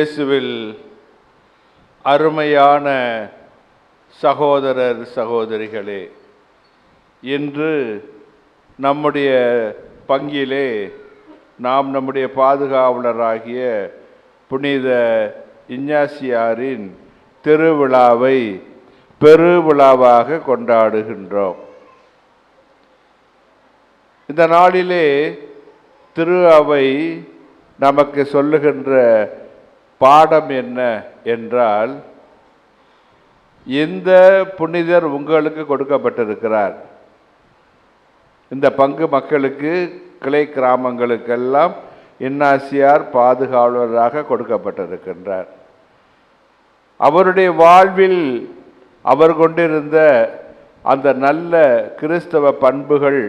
இயேசுவில் அருமையான சகோதரர் சகோதரிகளே இன்று நம்முடைய பங்கிலே நாம் நம்முடைய பாதுகாவலராகிய புனித இஞ்ஞாசியாரின் திருவிழாவை பெருவிழாவாக கொண்டாடுகின்றோம். இந்த நாளிலே திரு அவை நமக்கு சொல்லுகின்ற பாடம் என்ன என்றால் இந்த புனிதர் உங்களுக்கு கொடுக்கப்பட்டிருக்கிறார். இந்த பங்கு மக்களுக்கு கிளை கிராமங்களுக்கெல்லாம் இன்னாசியார் பாதுகாவலராக கொடுக்கப்பட்டிருக்கின்றார். அவருடைய வாழ்வில் அவர் கொண்டிருந்த அந்த நல்ல கிறிஸ்தவ பண்புகள்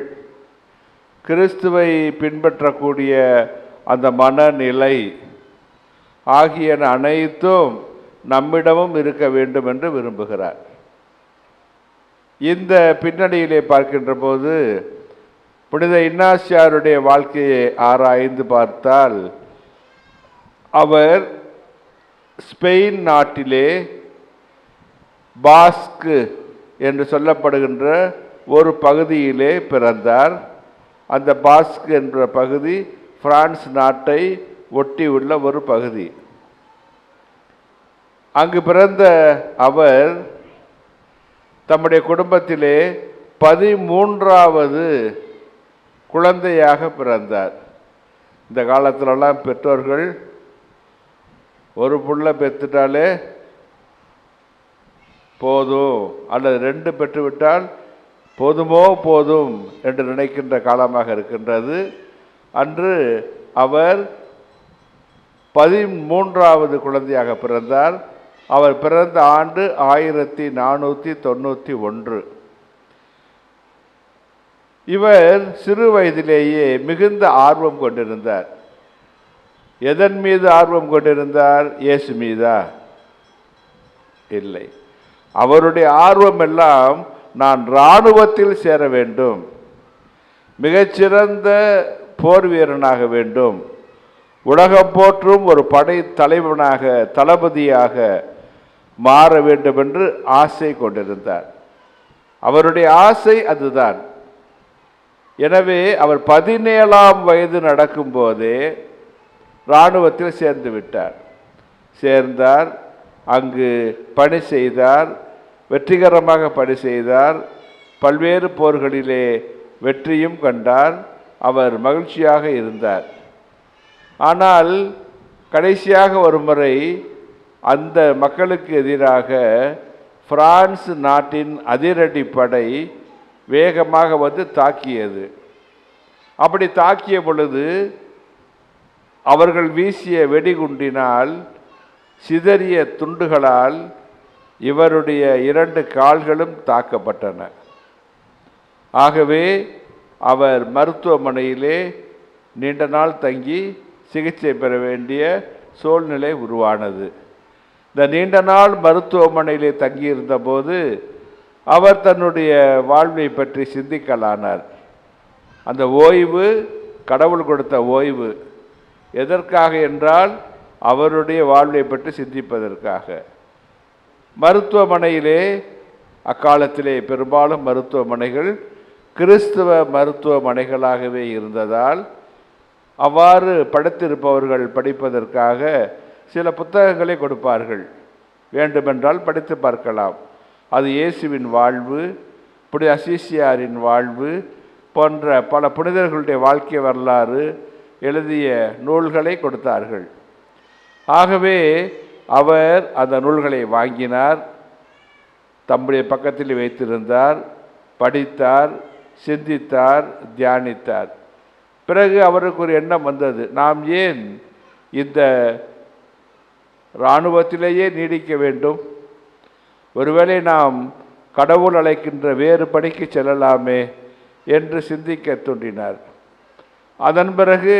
கிறிஸ்துவை பின்பற்றக்கூடிய அந்த மனநிலை ஆகியன அனைத்தும் நம்மிடமும் இருக்க வேண்டும் என்று விரும்புகிறார். இந்த பின்னணியிலே பார்க்கின்ற போது புனித இன்னாசியாருடைய வாழ்க்கையை ஆராய்ந்து பார்த்தால் அவர் ஸ்பெயின் நாட்டிலே பாஸ்கு என்று சொல்லப்படுகின்ற ஒரு பகுதியிலே பிறந்தார். அந்த பாஸ்க் என்ற பகுதி பிரான்ஸ் நாட்டை ஒட்டி உள்ள ஒரு பகுதி. அங்கு பிறந்த அவர் தம்முடைய குடும்பத்திலே பதிமூன்றாவது குழந்தையாக பிறந்தார். இந்த காலத்திலலாம் பெற்றோர்கள் ஒரு புள்ள பெற்றுட்டாலே போதும் அல்லது ரெண்டு பெற்றுவிட்டால் போதுமோ போதும் என்று நினைக்கின்ற காலமாக இருக்கின்றது. அன்று அவர் பதிமூன்றாவது குழந்தையாக பிறந்தார். அவர் பிறந்த ஆண்டு ஆயிரத்தி நானூற்றி தொண்ணூற்றி ஒன்று. இவர் சிறு வயதிலேயே மிகுந்த ஆர்வம் கொண்டிருந்தார். எதன் மீது ஆர்வம் கொண்டிருந்தார்? இயேசு மீதா? இல்லை. அவருடைய ஆர்வம் எல்லாம் நான் இராணுவத்தில் சேர வேண்டும். மிகச்சிறந்த போர் வீரனாக வேண்டும். உலகம் போற்றும் ஒரு படை தலைவனாக தளபதியாக மாற வேண்டும் என்று ஆசை கொண்டிருந்தார். அவருடைய ஆசை அதுதான். எனவே அவர் பதினேழாம் வயது நடக்கும்போதே இராணுவத்தில் சேர்ந்து விட்டார். சேர்ந்தார் அங்கு பணி செய்தார் வெற்றிகரமாக பணி செய்தார் பல்வேறு போர்களிலே வெற்றியும் கண்டார் அவர் மகிழ்ச்சியாக இருந்தார். ஆனால் கடைசியாக ஒரு முறை அந்த மக்களுக்கு எதிராக பிரான்ஸ் நாட்டின் அதிரடி படை வேகமாக வந்து தாக்கியது. அப்படி தாக்கிய பொழுது அவர்கள் வீசிய வெடிகுண்டினால் சிதறிய துண்டுகளால் இவருடைய இரண்டு கால்களும் தாக்கப்பட்டன. ஆகவே அவர் மருத்துவமனையிலே நீண்ட நாள் தங்கி சிகிச்சை பெற வேண்டிய சூழ்நிலை உருவானது. இந்த நீண்ட நாள் மருத்துவமனையிலே தங்கியிருந்த போது அவர் தன்னுடைய வாழ்வை பற்றி சிந்திக்கலானார். அந்த ஓய்வு கடவுள் கொடுத்த ஓய்வு எதற்காக என்றால் அவருடைய வாழ்வை பற்றி சிந்திப்பதற்காக. மருத்துவமனையிலே அக்காலத்திலே பெரும்பாலும் மருத்துவமனைகள் கிறிஸ்துவ மருத்துவமனைகளாகவே இருந்ததால் அவ்வாறு படித்திருப்பவர்கள் படிப்பதற்காக சில புத்தகங்களை கொடுப்பார்கள். வேண்டுமென்றால் படித்து பார்க்கலாம். அது இயேசுவின் வாழ்வு புனித அசிசியாரின் வாழ்வு போன்ற பல புனிதர்களுடைய வாழ்க்கை வரலாறு எழுதிய நூல்களை கொடுத்தார்கள். ஆகவே அவர் அந்த நூல்களை வாங்கினார் தம்முடைய பக்கத்தில் வைத்திருந்தார் படித்தார் சிந்தித்தார் தியானித்தார். பிறகு அவருக்கு ஒரு எண்ணம் வந்தது. நாம் ஏன் இந்த இராணுவத்திலேயே நீடிக்க வேண்டும்? ஒருவேளை நாம் கடவுள் அழைக்கின்ற வேறு பணிக்கு செல்லலாமே என்று சிந்திக்க தோன்றினார் அதன் பிறகு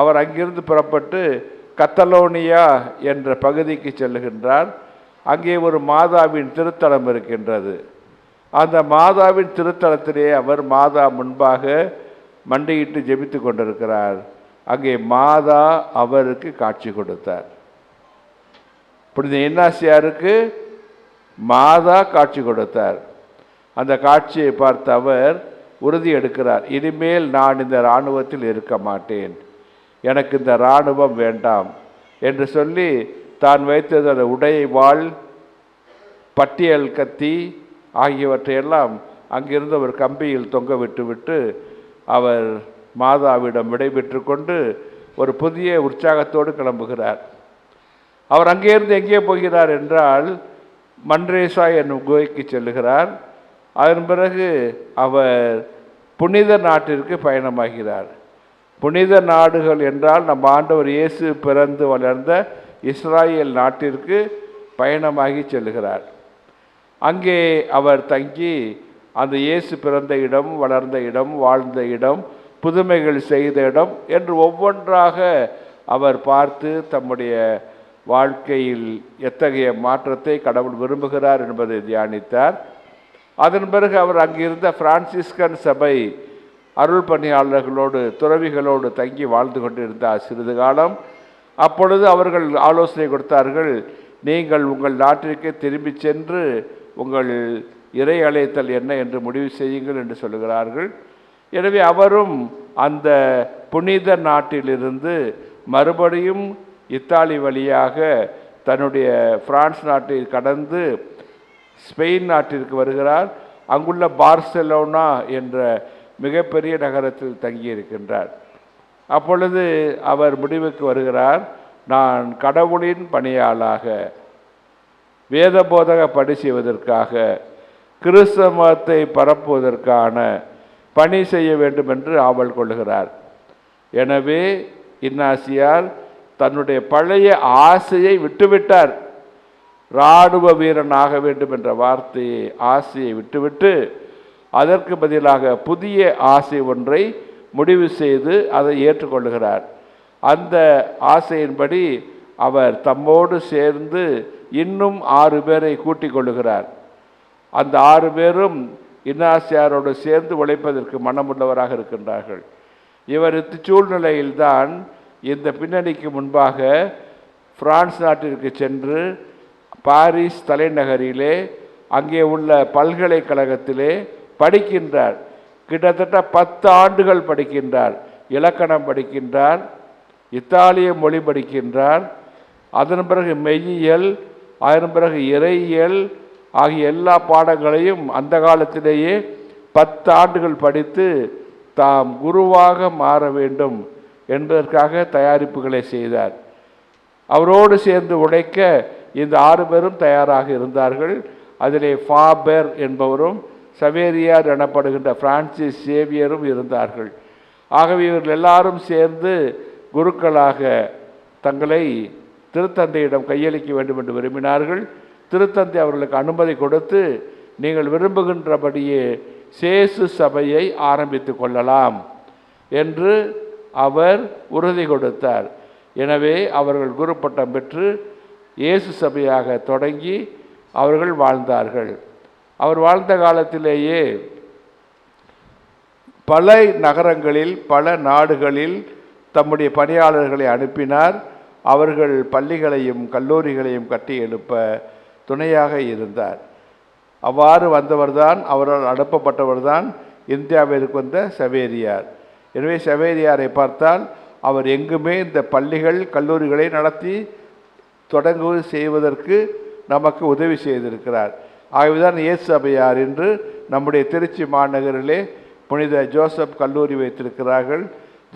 அவர் அங்கிருந்து புறப்பட்டு கத்தலோனியா என்ற பகுதிக்கு செல்லுகின்றார். அங்கே ஒரு மாதாவின் திருத்தலம் இருக்கின்றது. அந்த மாதாவின் திருத்தலத்திலே அவர் மாதா முன்பாக மண்டையிட்டு ஜெபித்து கொண்டிருக்கிறார். அங்கே மாதா அவருக்கு காட்சி கொடுத்தார். புனித இன்னாசியாருக்கு மாதா காட்சி கொடுத்தார். அந்த காட்சியை பார்த்த அவர் உறுதி எடுக்கிறார். இனிமேல் நான் இந்த இராணுவத்தில் இருக்க மாட்டேன். எனக்கு இந்த இராணுவம் வேண்டாம் என்று சொல்லி தான் வைத்தது. அந்த உடையை வாழ் பட்டியல் கத்தி ஆகியவற்றையெல்லாம் அங்கிருந்து ஒரு கம்பியில் தொங்க விட்டுவிட்டு அவர் மாதாவிடம் விடைபெற்று கொண்டு ஒரு புதிய உற்சாகத்தோடு கிளம்புகிறார். அவர் அங்கேருந்து எங்கே போகிறார் என்றால் மன்ரேசா என்னும் குகைக்கு செல்லுகிறார். அதன் பிறகு அவர் புனித நாட்டிற்கு பயணமாகிறார். புனித நாடுகள் என்றால் நம் ஆண்டவர் இயேசு பிறந்து வளர்ந்த இஸ்ராயேல் நாட்டிற்கு பயணமாகி செல்லுகிறார். அங்கே அவர் தங்கி அந்த இயேசு பிறந்த இடம் வளர்ந்த இடம் வாழ்ந்த இடம் புதுமைகள் செய்த இடம் என்று ஒவ்வொன்றாக அவர் பார்த்து தம்முடைய வாழ்க்கையில் எத்தகைய மாற்றத்தை கடவுள் விரும்புகிறார் என்பதை தியானித்தார். அதன் பிறகு அவர் அங்கிருந்த பிரான்சிஸ்கன் சபை அருள் பணியாளர்களோடு துறவிகளோடு தங்கி வாழ்ந்து கொண்டிருந்தார் சிறிது காலம். அப்பொழுது அவர்கள் ஆலோசனை கொடுத்தார்கள் நீங்கள் உங்கள் நாட்டிற்கு திரும்பி சென்று உங்கள் இறை அழைத்தல் என்ன என்று முடிவு செய்யுங்கள் என்று சொல்லுகிறார்கள். எனவே அவரும் அந்த புனித நாட்டிலிருந்து மறுபடியும் இத்தாலி வழியாக தன்னுடைய பிரான்ஸ் நாட்டை கடந்து ஸ்பெயின் நாட்டிற்கு வருகிறார். அங்குள்ள பார்சலோனா என்ற மிகப்பெரிய நகரத்தில் தங்கியிருக்கின்றார். அப்பொழுது அவர் முடிவுக்கு வருகிறார். நான் கடவுளின் பணியாளாக வேத போதக பணி செய்வதற்காக கிறிஸ்தவ மதத்தை பரப்புவதற்கான பணி செய்ய வேண்டும் என்று ஆவல் கொள்கிறார் எனவே இன்னாசியார் தன்னுடைய பழைய ஆசையை விட்டுவிட்டார். இராணுவ வீரன் ஆக வேண்டும் என்ற வார்த்தையை ஆசையை விட்டுவிட்டு அதற்கு பதிலாக புதிய ஆசை ஒன்றை முடிவு செய்து அதை ஏற்றுக்கொள்கிறார் அந்த ஆசையின்படி அவர் தம்மோடு சேர்ந்து இன்னும் ஆறு பேரை கூட்டிக் கொள்ளுகிறார். அந்த ஆறு பேரும் இன்னாசியாரோடு சேர்ந்து உழைப்பதற்கு மனமுள்ளவராக இருக்கின்றார்கள். இவர் சூழ்நிலையில்தான் இந்த பின்னணிக்கு முன்பாக பிரான்ஸ் நாட்டிற்கு சென்று பாரிஸ் தலைநகரிலே அங்கே உள்ள பல்கலைக்கழகத்திலே படிக்கின்றார். கிட்டத்தட்ட பத்து ஆண்டுகள் படிக்கின்றார். இலக்கணம் படிக்கின்றார். இத்தாலிய மொழி படிக்கின்றார். அதன் பிறகு மெய்யியல் அதன் பிறகு இறையியல் ஆகிய எல்லா பாடங்களையும் அந்த காலத்திலேயே பத்து ஆண்டுகள் படித்து தாம் குருவாக மாற வேண்டும் என்பதற்காக தயாரிப்புகளை செய்தார். அவரோடு சேர்ந்து உழைக்க இந்த ஆறு பேரும் தயாராக இருந்தார்கள். அதிலே ஃபாபர் என்பவரும் சவேரியார் எனப்படுகின்ற பிரான்சிஸ் சேவியரும் இருந்தார்கள். ஆகவே இவர்கள் எல்லாரும் சேர்ந்து குருக்களாக தங்களை திருத்தந்தையிடம் கையளிக்க வேண்டும் என்று விரும்பினார்கள். திருத்தந்தை அவர்களுக்கு அனுமதி கொடுத்து நீங்கள் விரும்புகின்றபடியே சேசு சபையை ஆரம்பித்து கொள்ளலாம் என்று அவர் உறுதி கொடுத்தார். எனவே அவர்கள் குரு பட்டம் பெற்று இயேசு சபையாக தொடங்கி அவர்கள் வாழ்ந்தார்கள். அவர் வாழ்ந்த காலத்திலேயே பல நகரங்களில் பல நாடுகளில் தம்முடைய பணியாளர்களை அனுப்பினார். அவர்கள் பள்ளிகளையும் கல்லூரிகளையும் கட்டி எழுப்ப துணையாக இருந்தார். அவ்வாறு வந்தவர்தான் அவரால் அனுப்பப்பட்டவர்தான் இந்தியாவிற்கு வந்த சவேரியார். எனவே சவேரியாரை பார்த்தால் அவர் எங்குமே இந்த பள்ளிகள் கல்லூரிகளை நடத்தி தொடங்குவது செய்வதற்கு நமக்கு உதவி செய்திருக்கிறார். ஆகவேதான் இயேசு சபையார் என்று நம்முடைய திருச்சி மாநகரிலே புனித ஜோசப் கல்லூரி வைத்திருக்கிறார்கள்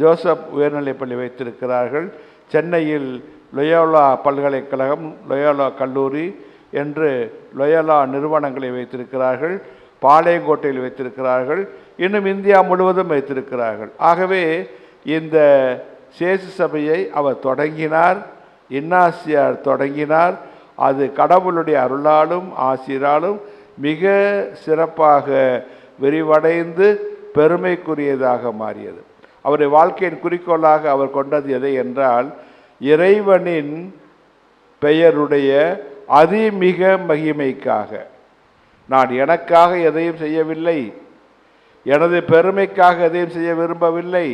ஜோசப் உயர்நிலைப்பள்ளி வைத்திருக்கிறார்கள் சென்னையில் லொயோலா பல்கலைக்கழகம் லொயோலா கல்லூரி என்று லொயலா நிறுவனங்களை வைத்திருக்கிறார்கள் பாளையங்கோட்டையில் வைத்திருக்கிறார்கள் இன்னும் இந்தியா முழுவதும் வைத்திருக்கிறார்கள். ஆகவே இந்த சேசு சபையை அவர் தொடங்கினார் இன்னாசியார் தொடங்கினார். அது கடவுளுடைய அருளாலும் ஆசிராலும் மிக சிறப்பாக விரிவடைந்து பெருமைக்குரியதாக மாறியது. அவருடைய வாழ்க்கையின் குறிக்கோளாக அவர் கொண்டது எதை என்றால் இறைவனின் பெயருடைய அதிமிக மகிமைக்காக. நான் எனக்காக எதையும் செய்யவில்லை. எனது பெருமைக்காக எதையும் செய்ய விரும்பவில்லை.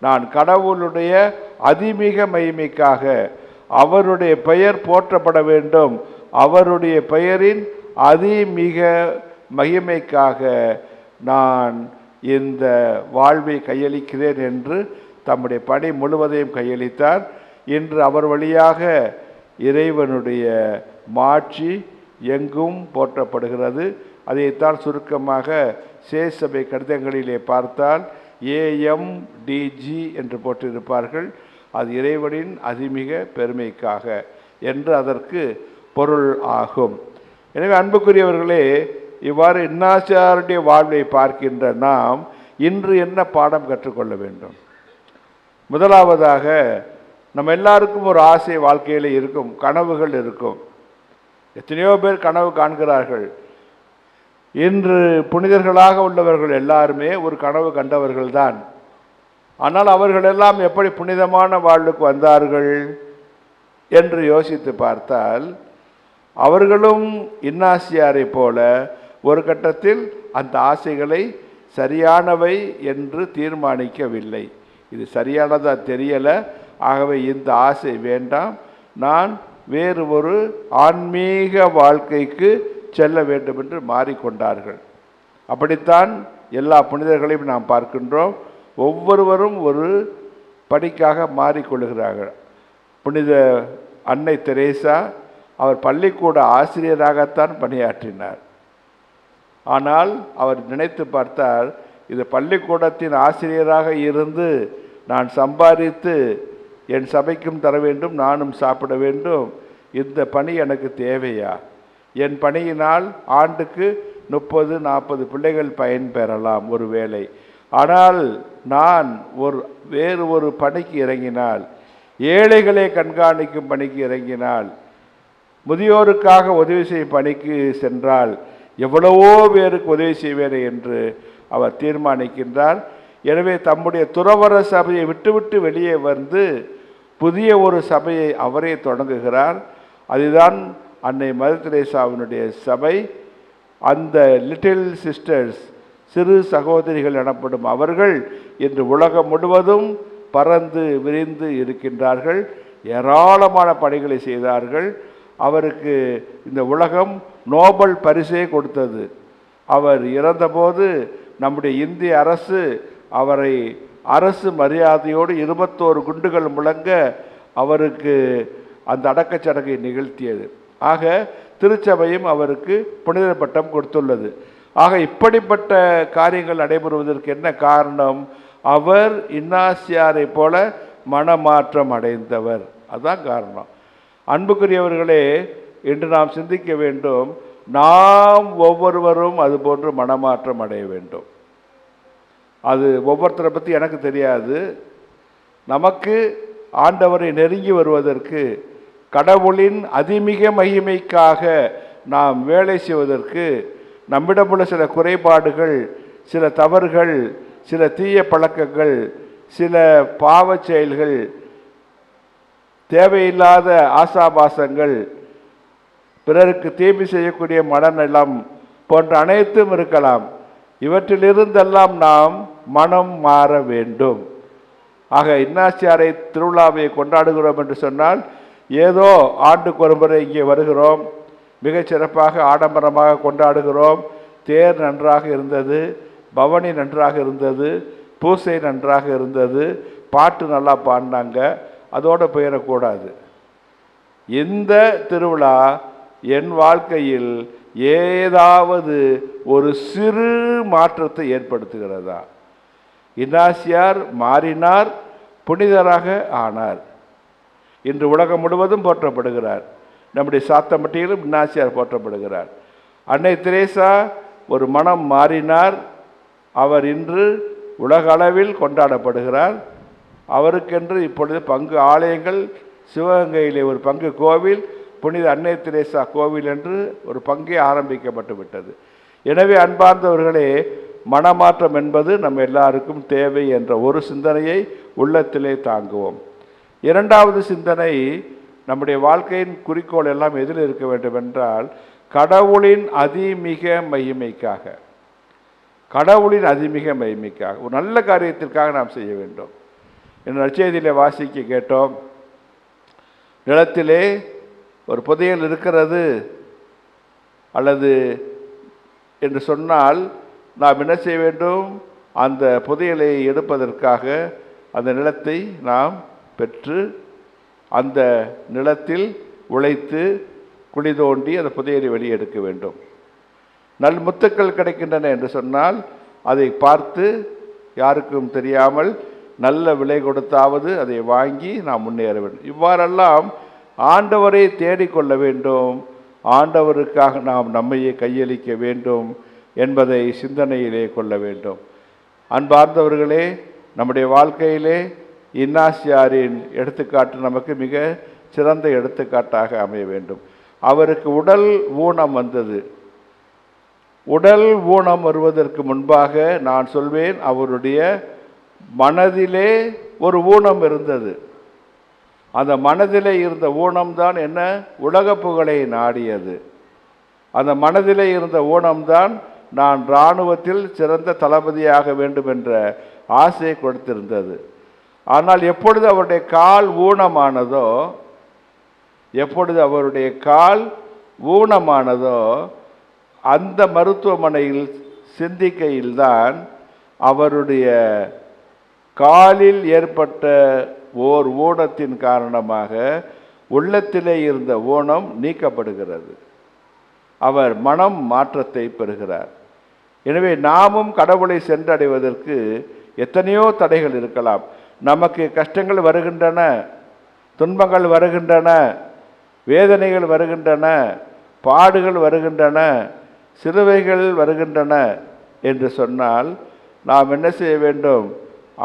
நான் கடவுளுடைய அதிமிக மகிமைக்காக அவருடைய பெயர் போற்றப்பட வேண்டும். அவருடைய பெயரின் அதிமிக மகிமைக்காக நான் இந்த வாழ்வை கையளிக்கிறேன் என்று தம்முடைய பணி முழுவதையும் கையளித்தார். இன்று அவர் வழியாக இறைவனுடைய மாட்சி எங்கும் போற்றப்படுகிறது. அதைத்தான் சுருக்கமாக சேசபை கடிதங்களிலே பார்த்தால் ஏஎம்டிஜி என்று போட்டிருப்பார்கள் அது இறைவனின் அதிமிக பெருமைக்காக என்று அதற்கு பொருள் ஆகும். எனவே அன்புக்குரியவர்களே இவ்வாறு இன்னாச்சாருடைய வாழ்வை பார்க்கின்ற நாம் இன்று என்ன பாடம் கற்றுக்கொள்ள வேண்டும்? முதலாவதாக நம்ம எல்லாருக்கும் ஒரு ஆசை வாழ்க்கையில் இருக்கும் கனவுகள் இருக்கும். எத்தனையோ பேர் கனவு காண்கிறார்கள். இன்று புனிதர்களாக உள்ளவர்கள் எல்லாருமே ஒரு கனவு கண்டவர்கள்தான் ஆனால் அவர்கள் எல்லாம் எப்படி புனிதமான வாழ்வுக்கு வந்தார்கள் என்று யோசித்து பார்த்தால் அவர்களும் இன்னாசியாரை போல ஒரு கட்டத்தில் அந்த ஆசைகளை சரியானவை என்று தீர்மானிக்கவில்லை. இது சரியானதாக தெரியலை. ஆகவே இந்த ஆசை வேண்டாம். நான் வேறு ஒரு ஆன்மீக வாழ்க்கைக்கு செல்ல வேண்டும் என்று மாறிக்கொண்டார்கள். அப்படித்தான் எல்லா புனிதர்களையும் நாம் பார்க்கின்றோம். ஒவ்வொருவரும் ஒரு படிக்காக மாறிக்கொள்கிறார்கள். புனித அன்னை தெரேசா அவர் பள்ளிக்கூட ஆசிரியராகத்தான் பணியாற்றினார். ஆனால் அவர் நினைத்து பார்த்தால் இது பள்ளிக்கூடத்தின் ஆசிரியராக இருந்து நான் சம்பாதித்து என் சபைக்கும் தர வேண்டும் நானும் சாப்பிட வேண்டும். இந்த பணி எனக்கு தேவையா? என் பணியினால் ஆண்டுக்கு முப்பது நாற்பது பிள்ளைகள் பயன்பெறலாம் ஒரு வேளை. ஆனால் நான் ஒரு வேறு ஒரு பணிக்கு இறங்கினால் ஏழைகளை கண்காணிக்கும் பணிக்கு இறங்கினால் முதியோருக்காக உதவி செய்யும் பணிக்கு சென்றால் எவ்வளவோ பேருக்கு உதவி செய்வேன் என்று அவர் தீர்மானிக்கின்றார். எனவே தம்முடைய துறவர சபையை விட்டுவிட்டு வெளியே வந்து புதிய ஒரு சபையை அவரே தொடங்குகிறார். அதுதான் அன்னை மதர் தெரேசாவினுடைய சபை. அந்த லிட்டில் சிஸ்டர்ஸ் சிறு சகோதரிகள் எனப்படும் அவர்கள் இன்று உலகம் முழுவதும் பறந்து விரிந்து இருக்கின்றார்கள். ஏராளமான பணிகளை செய்தார்கள். அவருக்கு இந்த உலகம் நோபல் பரிசே கொடுத்தது. அவர் இறந்தபோது நம்முடைய இந்திய அரசு அவரை அரசு மரியாதையோடு இருபத்தோரு குண்டுகள் முழங்க அவருக்கு அந்த அடக்கச்சடங்கை நிகழ்த்தியது. ஆக திருச்சபையும் அவருக்கு புனித பட்டம் கொடுத்துள்ளது. ஆக இப்படிப்பட்ட காரியங்கள் நடைபெறுவதற்கு என்ன காரணம்? அவர் இன்னாசியாரை போல மனமாற்றம் அடைந்தவர். அதுதான் காரணம். அன்புக்குரியவர்களே என்று நாம் சிந்திக்க வேண்டும் நாம் ஒவ்வொருவரும் அதுபோன்று மனமாற்றம் அடைய வேண்டும். அது ஒவ்வொருத்தரை பற்றி எனக்கு தெரியாது. நமக்கு ஆண்டவரை நெருங்கி வருவதற்கு கடவுளின் அதிமிக மகிமைக்காக நாம் வேலை செய்வதற்கு நம்மிடமுள்ள சில குறைபாடுகள் சில தவறுகள் சில தீய பழக்கங்கள் சில பாவச் செயல்கள் தேவையில்லாத ஆசாபாசங்கள் பிறருக்கு தீமை செய்யக்கூடிய மனநலம் போன்ற அனைத்தும் இருக்கலாம். இவற்றிலிருந்தெல்லாம் நாம் மனம் மாற வேண்டும். ஆக இன்னாசியாரை திருவிழாவை கொண்டாடுகிறோம் என்று சொன்னால் ஏதோ ஆண்டுக்கு ஒரு முறை இங்கே வருகிறோம். மிகச்சிறப்பாக ஆடம்பரமாக கொண்டாடுகிறோம். தேர் நன்றாக இருந்தது பவனி நன்றாக இருந்தது பூசை நன்றாக இருந்தது பாட்டு நல்லா பாடினாங்க அதோடு போயிடக்கூடாது. இந்த திருவிழா என் வாழ்க்கையில் ஏதாவது ஒரு சிறு மாற்றத்தை ஏற்படுத்துகிறதா? இன்னாசியார் மாறினார் புனிதராக ஆனார். இன்று உலகம் முழுவதும் போற்றப்படுகிறார். நம்முடைய சாத்தம்பட்டியிலும் இன்னாசியார் போற்றப்படுகிறார். அன்னை திரேசா ஒரு மனம் மாறினார். அவர் இன்று உலக அளவில் கொண்டாடப்படுகிறார். அவருக்கென்று இப்பொழுது பங்கு ஆலயங்கள் சிவகங்கையிலே ஒரு பங்கு கோவில் புனித அன்னை திரேசா கோவில் என்று ஒரு பங்கே ஆரம்பிக்கப்பட்டு விட்டது. எனவே அன்பார்ந்தவர்களே மனமாற்றம் என்பது நம்ம எல்லாருக்கும் தேவை என்ற ஒரு சிந்தனையை உள்ளத்திலே தாங்குவோம். இரண்டாவது சிந்தனை நம்முடைய வாழ்க்கையின் குறிக்கோள் எல்லாம் எதில் இருக்க வேண்டும் என்றால் கடவுளின் அதிமிக மகிமைக்காக. கடவுளின் அதிமிக மகிமைக்காக. ஒரு நல்ல காரியத்திற்காக நாம் செய்ய வேண்டும். என் நற்செய்தியிலே வாசிக்க கேட்டோம் நிலத்திலே ஒரு புதையல் இருக்கிறது அல்லது என்று சொன்னால் நாம் என்ன செய்ய வேண்டும்? அந்த புதையலை எடுப்பதற்காக அந்த நிலத்தை நாம் பெற்று அந்த நிலத்தில் உழைத்து குழி தோண்டி அந்த புதையலை வெளியே எடுக்க வேண்டும். நல் முத்துக்கள் கிடைக்கின்றன என்று சொன்னால் அதை பார்த்து யாருக்கும் தெரியாமல் நல்ல விலை கொடுத்தாவது அதை வாங்கி நாம் முன்னேற வேண்டும். இவ்வாறெல்லாம் ஆண்டவரை தேடிக்கொள்ள வேண்டும். ஆண்டவருக்காக நாம் நம்மையே கையளிக்க வேண்டும் என்பதை சிந்தனையிலே கொள்ள வேண்டும். அன்பார்ந்தவர்களே நம்முடைய வாழ்க்கையிலே இன்னாசியாரின் எடுத்துக்காட்டு நமக்கு மிக சிறந்த எடுத்துக்காட்டாக அமைய வேண்டும். அவருக்கு உடல் ஊனம் வந்தது. உடல் ஊனம் வருவதற்கு முன்பாக நான் சொல்வேன் அவருடைய மனதிலே ஒரு ஊனம் இருந்தது. அந்த மனதிலே இருந்த ஊனம்தான் என்ன? உலக புகழை நாடியது. அந்த மனதிலே இருந்த ஊனம்தான் நான் இராணுவத்தில் சிறந்த தளபதியாக வேண்டும் என்ற ஆசையை கொடுத்திருந்தது. ஆனால் எப்பொழுது அவருடைய கால் ஊனமானதோ எப்பொழுது அவருடைய கால் ஊனமானதோ அந்த மருத்துவமனையில் சிந்திக்கையில்தான் அவருடைய காலில் ஏற்பட்ட ஓர் ஊனத்தின் காரணமாக உள்ளத்திலே இருந்த ஊனம் நீக்கப்படுகிறது. அவர் மனம் மாற்றத்தை பெறுகிறார். எனவே நாமும் கடவுளை சென்றடைவதற்கு எத்தனையோ தடைகள் இருக்கலாம். நமக்கு கஷ்டங்கள் வருகின்றன துன்பங்கள் வருகின்றன வேதனைகள் வருகின்றன பாடுகள் வருகின்றன சிலுவைகள் வருகின்றன என்று சொன்னால் நாம் என்ன செய்ய வேண்டும்?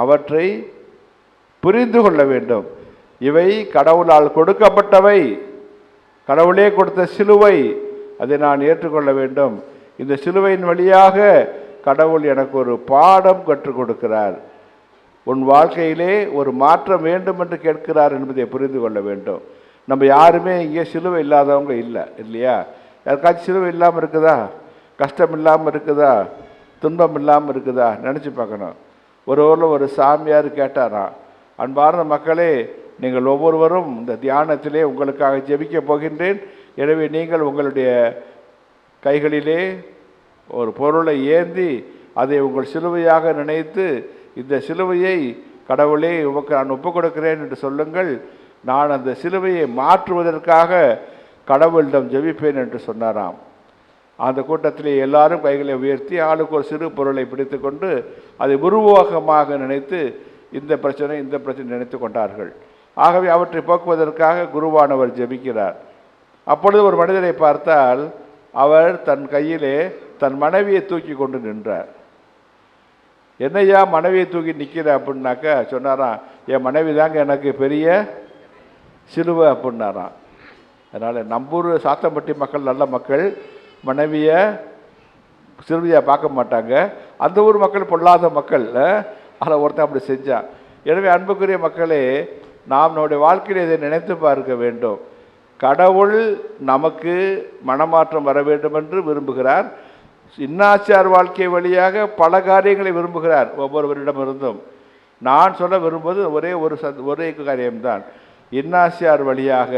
அவற்றை புரிந்து கொள்ள வேண்டும். இவை கடவுளால் கொடுக்கப்பட்டவை. கடவுளே கொடுத்த சிலுவை அதை நான் ஏற்றுக்கொள்ள வேண்டும். இந்த சிலுவையின் வழியாக கடவுள் எனக்கு ஒரு பாடம் கற்றுக் கொடுக்கிறார். உன் வாழ்க்கையிலே ஒரு மாற்றம் வேண்டும் என்று கேட்கிறார் என்பதை புரிந்து கொள்ள வேண்டும். நம்ம யாருமே இங்கே சிலுவை இல்லாதவங்க இல்லை இல்லையா? யாருக்காச்சும் சிலுவை இல்லாமல் இருக்குதா? கஷ்டம் இல்லாமல் இருக்குதா? துன்பம் இல்லாமல் இருக்குதா? நினச்சி பார்க்கணும். ஒரு ஊரில் ஒரு சாமியார் கேட்டாராம் அன்பார்ந்த மக்களே நீங்கள் ஒவ்வொருவரும் இந்த தியானத்திலே உங்களுக்காக ஜெபிக்க போகின்றேன். எனவே நீங்கள் உங்களுடைய கைகளிலே ஒரு பொருளை ஏந்தி அதை உங்கள் சிலுவையாக நினைத்து இந்த சிலுவையை கடவுளே உமக்கு நான் ஒப்புக் கொடுக்கிறேன் என்று சொல்லுங்கள். நான் அந்த சிலுவையை மாற்றுவதற்காக கடவுளிடம் ஜெபிப்பேன் என்று சொன்னாராம். அந்த கூட்டத்திலே எல்லாரும் கைகளை உயர்த்தி ஆளுக்கு ஒரு சிறு பொருளை பிடித்துக்கொண்டு அதை உருவோகமாக நினைத்து இந்த பிரச்சனை இந்த பிரச்சனை நினைத்து கொண்டார்கள். ஆகவே அவற்றை போக்குவதற்காக குருவானவர் ஜெபிக்கிறார். அப்பொழுது ஒரு மனிதரை பார்த்தால் அவர் தன் கையிலே தன் மனைவியை தூக்கி கொண்டு நின்றார். என்னையா மனைவியை தூக்கி நிற்கிற அப்படின்னாக்கா சொன்னாராம் என் மனைவி தாங்க எனக்கு பெரிய சிலுவை அப்படின்னாராம். அதனால் நம்பூர் சாத்தம்பட்டி மக்கள் நல்ல மக்கள் மனைவியை சிறுவியாக பார்க்க மாட்டாங்க. அந்த ஊர் மக்கள் பொல்லாத மக்கள் ஆனால் ஒருத்தன் அப்படி செஞ்சான் எனவே அன்புக்குரிய மக்களே நாம் நம்முடைய வாழ்க்கையில் இதை நினைத்து பார்க்க வேண்டும். கடவுள் நமக்கு மனமாற்றம் வர வேண்டும் என்று விரும்புகிறார். இன்னாச்சார் வாழ்க்கை வழியாக பல காரியங்களை விரும்புகிறார் ஒவ்வொருவரிடமிருந்தும். நான் சொல்ல விரும்புவது ஒரே ஒரு சத் ஒரே காரியம்தான். இன்னாசியார் வழியாக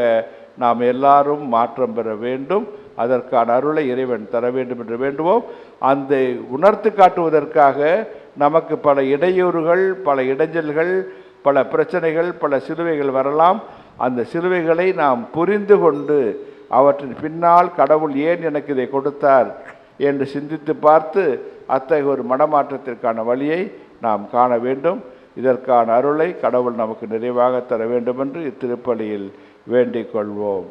நாம் எல்லாரும் மாற்றம் பெற வேண்டும். அதற்கான அருளை இறைவன் தர வேண்டும் என்று வேண்டுவோம். அந்த உணர்த்து காட்டுவதற்காக நமக்கு பல இடையூறுகள் பல இடைஞ்சல்கள் பல பிரச்சனைகள் பல சிலுவைகள் வரலாம். அந்த சிலுவைகளை நாம் புரிந்து கொண்டு அவற்றின் பின்னால் கடவுள் ஏன் எனக்கு இதை கொடுத்தார் என்று சிந்தித்து பார்த்து அத்தகைய ஒரு மனமாற்றத்திற்கான வழியை நாம் காண வேண்டும். இதற்கான அருளை கடவுள் நமக்கு நிறைவாக தர வேண்டும் என்று இத்திருப்பலியில் வேண்டிக் கொள்வோம்.